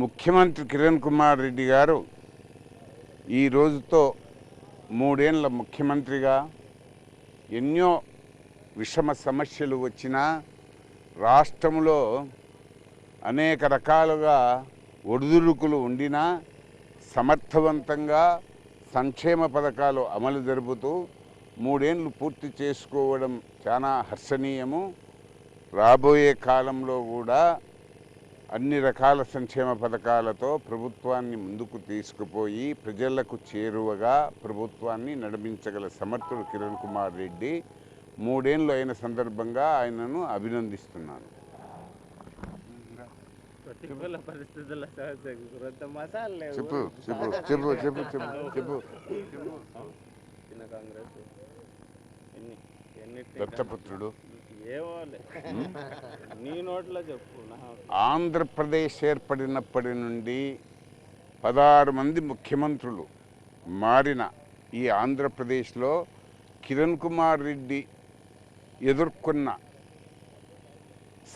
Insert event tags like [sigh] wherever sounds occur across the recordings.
ముఖ్యమంత్రి కిరణ్ కుమార్ రెడ్డి గారు ఈ రోజుతో మూడేళ్ళ ముఖ్యమంత్రిగా ఎన్నో విషమ సమస్యలు వచ్చినా రాష్ట్రంలో అనేక రకాలుగా ఒడిదుడుకులు ఉండినా సమర్థవంతంగా సంక్షేమ పథకాలు అమలు జరుపుతూ మూడేళ్ళు పూర్తి చేసుకోవడం చాలా హర్షణీయము. రాబోయే కాలంలో కూడా అన్ని రకాల సంక్షేమ పథకాలతో ప్రభుత్వాన్ని ముందుకు తీసుకుపోయి ప్రజలకు చేరువగా ప్రభుత్వాన్ని నడిపించగల సమర్థుడు కిరణ్ కుమార్ రెడ్డి మూడేళ్ళు అయిన సందర్భంగా ఆయనను అభినందిస్తున్నాను. ప్రతికూల పరిస్థితుల కొంత మసాలా లేవు. చెప్పు చెప్పు చెప్పు చెప్పు చెప్పు చెప్పు. చిన్న కాంగ్రెస్. ఎన్ని ఎన్ని దత్తపుత్రుడు [laughs] నీ నోట్లో చెప్పు ఆంధ్రప్రదేశ్ ఏర్పడినప్పటి నుండి పదహారు మంది ముఖ్యమంత్రులు మారిన ఈ ఆంధ్రప్రదేశ్లో కిరణ్ కుమార్ రెడ్డి ఎదుర్కొన్న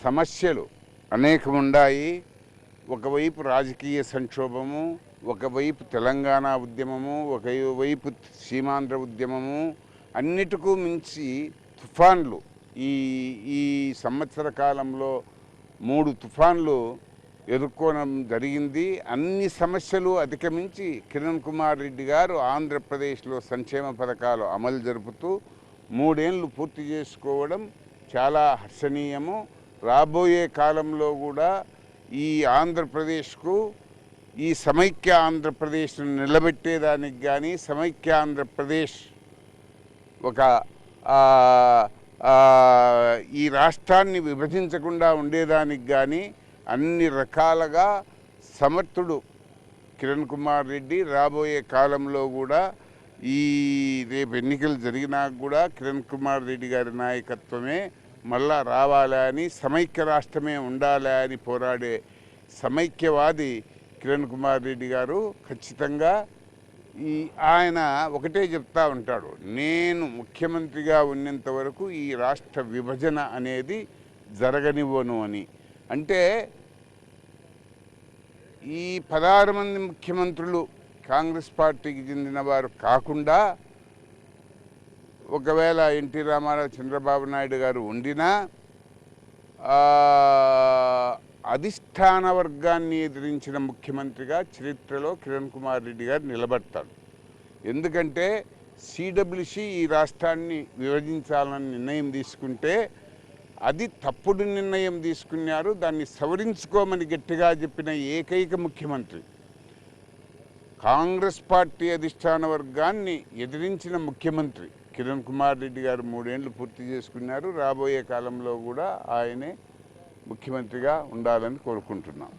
సమస్యలు అనేకం ఉన్నాయి ఒకవైపు రాజకీయ సంక్షోభము ఒకవైపు తెలంగాణ ఉద్యమము ఒకవైపు సీమాంధ్ర ఉద్యమము అన్నిటికూ మించి తుఫాన్లు ఈ ఈ సంవత్సర కాలంలో మూడు తుఫాన్లు ఎదుర్కోవడం జరిగింది. అన్ని సమస్యలు అధిగమించి కిరణ్ కుమార్ రెడ్డి గారు ఆంధ్రప్రదేశ్లో సంక్షేమ పథకాలు అమలు జరుపుతూ మూడేళ్ళు పూర్తి చేసుకోవడం చాలా హర్షణీయము. రాబోయే కాలంలో కూడా ఈ ఆంధ్రప్రదేశ్కు ఈ సమైక్య ఆంధ్రప్రదేశ్ను నిలబెట్టేదానికి కానీ సమైక్య ఆంధ్రప్రదేశ్ ఒక ఈ రాష్ట్రాన్ని విభజించకుండా ఉండేదానికి కానీ అన్ని రకాలుగా సమర్థుడు కిరణ్ కుమార్ రెడ్డి రాబోయే కాలంలో కూడా ఈ రేపు ఎన్నికలు జరిగినా కూడా కిరణ్ కుమార్ రెడ్డి గారి నాయకత్వమే మళ్ళా రావాలని సమైక్య రాష్ట్రమే ఉండాలా అని పోరాడే సమైక్యవాది కిరణ్ కుమార్ రెడ్డి గారు ఖచ్చితంగా ఈ ఆయన ఒకటే చెప్తా ఉంటాడు నేను ముఖ్యమంత్రిగా ఉన్నంత వరకు ఈ రాష్ట్ర విభజన అనేది జరగనివ్వను అని. అంటే ఈ పదహారు మంది ముఖ్యమంత్రులు కాంగ్రెస్ పార్టీకి చెందిన వారు కాకుండా ఒకవేళ ఎన్టీ రామారావు చంద్రబాబు నాయుడు గారు ఉండినా అధిష్టాన వర్గాన్ని ఎదిరించిన ముఖ్యమంత్రిగా చరిత్రలో కిరణ్ కుమార్ రెడ్డి గారు నిలబడతాడు. ఎందుకంటే సిడబ్ల్యూసి ఈ రాష్ట్రాన్ని విభజించాలని నిర్ణయం తీసుకుంటే అది తప్పుడు నిర్ణయం తీసుకున్నారు. దాన్ని సవరించుకోమని గట్టిగా చెప్పిన ఏకైక ముఖ్యమంత్రి. కాంగ్రెస్ పార్టీ అధిష్టాన వర్గాన్ని ఎదిరించిన ముఖ్యమంత్రి. కిరణ్ కుమార్ రెడ్డి గారు మూడేళ్ళు పూర్తి చేసుకున్నారు. రాబోయే కాలంలో కూడా ఆయనే ముఖ్యమంత్రిగా ఉండాలని కోరుకుంటున్నాం.